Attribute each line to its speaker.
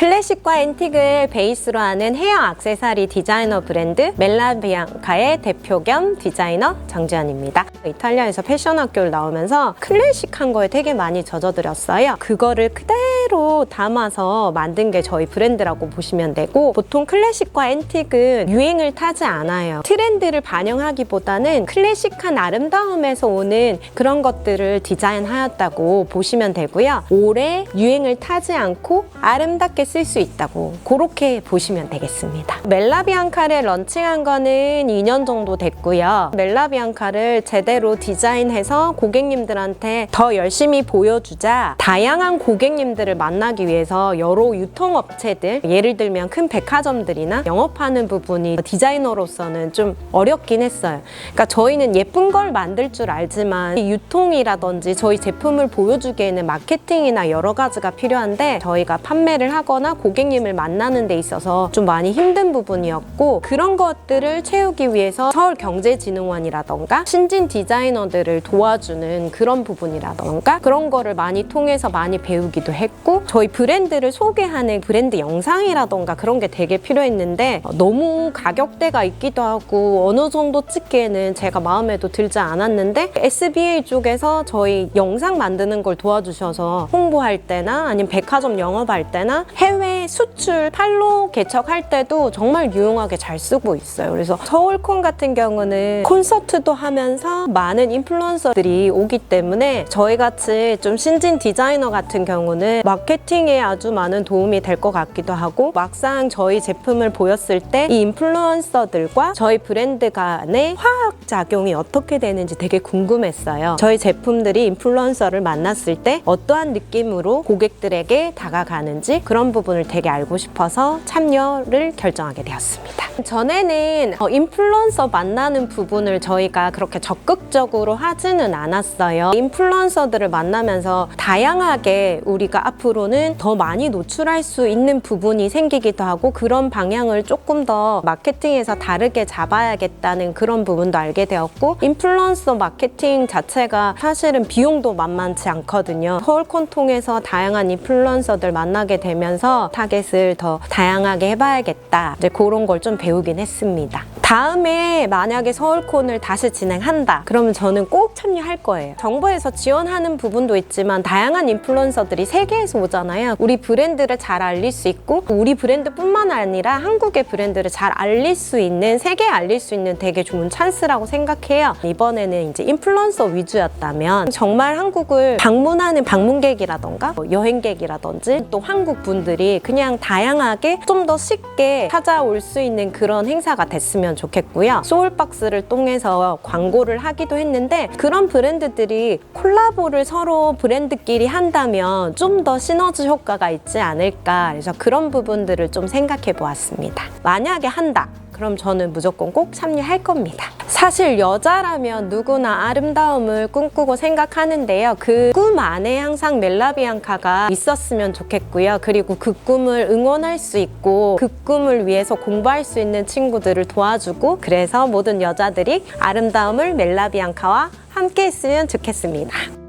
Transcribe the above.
Speaker 1: 클래식과 앤틱을 베이스로 하는 헤어 액세서리 디자이너 브랜드 멜라비앙카의 대표 겸 디자이너 정지연입니다. 이탈리아에서 패션 학교를 나오면서 클래식한 거에 되게 많이 젖어들었어요. 그거를 그대로 담아서 만든 게 저희 브랜드라고 보시면 되고 보통 클래식과 앤틱은 유행을 타지 않아요. 트렌드를 반영하기보다는 클래식한 아름다움에서 오는 그런 것들을 디자인하였다고 보시면 되고요. 오래 유행을 타지 않고 아름답게 쓸 수 있다고 그렇게 보시면 되겠습니다. 멜라비앙카를 런칭한 거는 2년 정도 됐고요. 멜라비앙카를 제대로 디자인해서 고객님들한테 더 열심히 보여주자 다양한 고객님들을 만나기 위해서 여러 유통업체들 예를 들면 큰 백화점들이나 영업하는 부분이 디자이너로서는 좀 어렵긴 했어요. 그러니까 저희는 예쁜 걸 만들 줄 알지만 이 유통이라든지 저희 제품을 보여주기에는 마케팅이나 여러 가지가 필요한데 저희가 판매를 하거나 고객님을 만나는 데 있어서 좀 많이 힘든 부분이었고 그런 것들을 채우기 위해서 서울경제진흥원이라던가 신진 디자이너들을 도와주는 그런 부분이라던가 그런 거를 많이 통해서 많이 배우기도 했고 저희 브랜드를 소개하는 브랜드 영상이라던가 그런 게 되게 필요했는데 어, 너무 가격대가 있기도 하고 어느 정도 찍기에는 제가 마음에도 들지 않았는데 SBA 쪽에서 저희 영상 만드는 걸 도와주셔서 홍보할 때나 아니면 백화점 영업할 때나 해외 수출 판로 개척할 때도 정말 유용하게 잘 쓰고 있어요. 그래서 서울콘 같은 경우는 콘서트도 하면서 많은 인플루언서들이 오기 때문에 저희 같이 좀 신진 디자이너 같은 경우는 마케팅에 아주 많은 도움이 될 것 같기도 하고 막상 저희 제품을 보였을 때 이 인플루언서들과 저희 브랜드 간의 화학 작용이 어떻게 되는지 되게 궁금했어요. 저희 제품들이 인플루언서를 만났을 때 어떠한 느낌으로 고객들에게 다가가는지 그런 부분을 되게 알고 싶어서 참여를 결정하게 되었습니다. 전에는 어, 인플루언서 만나는 부분을 저희가 그렇게 적극적으로 하지는 않았어요. 인플루언서들을 만나면서 다양하게 우리가 앞으로는 더 많이 노출할 수 있는 부분이 생기기도 하고 그런 방향을 조금 더 마케팅에서 다르게 잡아야겠다는 그런 부분도 알게 되었고 인플루언서 마케팅 자체가 사실은 비용도 만만치 않거든요. 서울콘 통해서 다양한 인플루언서들 만나게 되면서 타겟을 더 다양하게 해봐야겠다. 이제 그런 걸 좀 배우긴 했습니다. 다음에 만약에 서울콘을 다시 진행한다. 그러면 저는 꼭 참여할 거예요. 정부에서 지원하는 부분도 있지만 다양한 인플루언서들이 세계에서 오잖아요. 우리 브랜드를 잘 알릴 수 있고 우리 브랜드뿐만 아니라 한국의 브랜드를 잘 알릴 수 있는 세계에 알릴 수 있는 되게 좋은 찬스라고 생각해요. 이번에는 이제 인플루언서 위주였다면 정말 한국을 방문하는 방문객이라던가 뭐 여행객이라든지 또 한국 분들이 그냥 다양하게 좀 더 쉽게 찾아올 수 있는 그런 행사가 됐으면 좋겠고요. 소울박스를 통해서 광고를 하기도 했는데 그런 브랜드들이 콜라보를 서로 브랜드끼리 한다면 좀 더 시너지 효과가 있지 않을까. 그래서 그런 부분들을 좀 생각해 보았습니다. 만약에 한다. 그럼 저는 무조건 꼭 참여할 겁니다. 사실 여자라면 누구나 아름다움을 꿈꾸고 생각하는데요. 그 꿈 안에 항상 멜라비앙카가 있었으면 좋겠고요. 그리고 그 꿈을 응원할 수 있고 그 꿈을 위해서 공부할 수 있는 친구들을 도와주고 그래서 모든 여자들이 아름다움을 멜라비앙카와 함께 했으면 좋겠습니다.